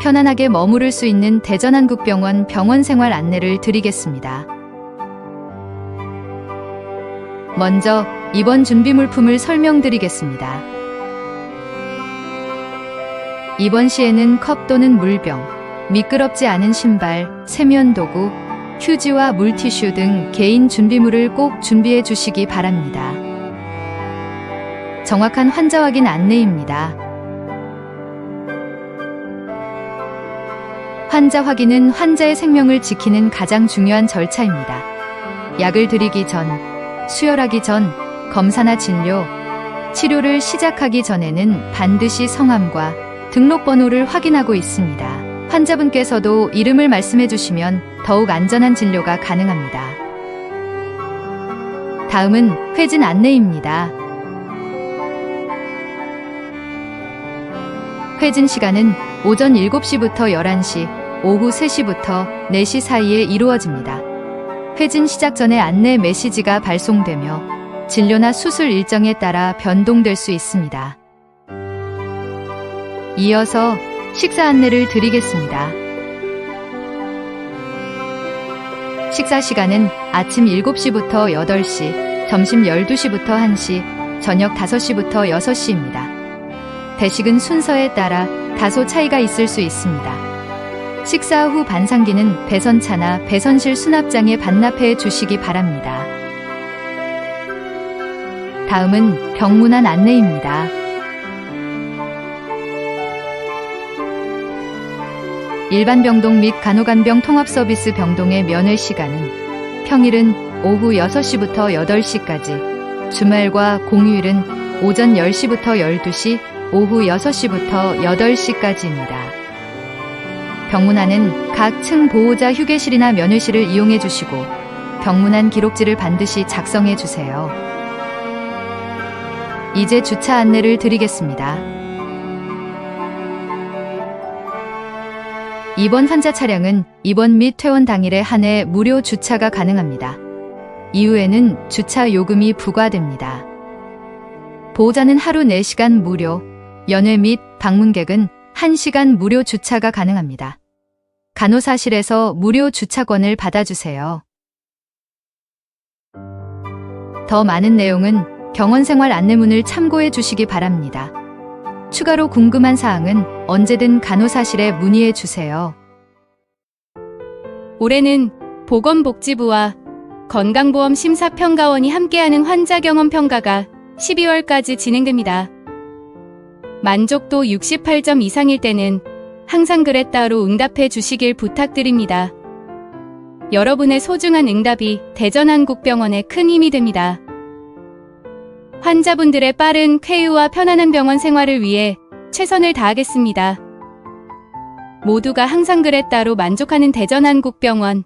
편안하게 머무를 수 있는 대전한국병원 병원 생활 안내를 드리겠습니다. 먼저 입원 준비 물품을 설명드리겠습니다. 입원 시에는 컵 또는 물병, 미끄럽지 않은 신발, 세면 도구, 휴지와 물티슈 등 개인 준비물을 꼭 준비해 주시기 바랍니다. 정확한 환자 확인 안내입니다. 환자 확인은 환자의 생명을 지키는 가장 중요한 절차입니다. 약을 드리기 전, 수혈하기 전, 검사나 진료, 치료를 시작하기 전에는 반드시 성함과 등록번호를 확인하고 있습니다. 환자분께서도 이름을 말씀해 주시면 더욱 안전한 진료가 가능합니다. 다음은 회진 안내입니다. 회진 시간은 오전 7시부터 11시, 오후 3시부터 4시 사이에 이루어집니다. 회진 시작 전에 안내 메시지가 발송되며 진료나 수술 일정에 따라 변동될 수 있습니다. 이어서 식사 안내를 드리겠습니다. 식사 시간은 아침 7시부터 8시, 점심 12시부터 1시, 저녁 5시부터 6시입니다. 대식은 순서에 따라 다소 차이가 있을 수 있습니다. 식사 후 반상기는 배선차나 배선실 수납장에 반납해 주시기 바랍니다. 다음은 병문안 안내입니다. 일반 병동 및 간호간병 통합 서비스 병동의 면회 시간은 평일은 오후 6시부터 8시까지, 주말과 공휴일은 오전 10시부터 12시, 오후 6시부터 8시까지입니다. 병문안은 각 층 보호자 휴게실이나 면회실을 이용해 주시고 병문안 기록지를 반드시 작성해 주세요. 이제 주차 안내를 드리겠습니다. 입원 환자 차량은 입원 및 퇴원 당일에 한해 무료 주차가 가능합니다. 이후에는 주차 요금이 부과됩니다. 보호자는 하루 4시간 무료, 연회 및 방문객은 1시간 무료 주차가 가능합니다. 간호사실에서 무료 주차권을 받아주세요. 더 많은 내용은 병원 생활 안내문을 참고해 주시기 바랍니다. 추가로 궁금한 사항은 언제든 간호사실에 문의해 주세요. 올해는 보건복지부와 건강보험 심사평가원이 함께하는 환자 경험 평가가 12월까지 진행됩니다. 만족도 68점 이상일 때는 항상 그랬다로 응답해 주시길 부탁드립니다. 여러분의 소중한 응답이 대전한국병원에 큰 힘이 됩니다. 환자분들의 빠른 쾌유와 편안한 병원 생활을 위해 최선을 다하겠습니다. 모두가 항상 그랬다로 만족하는 대전한국병원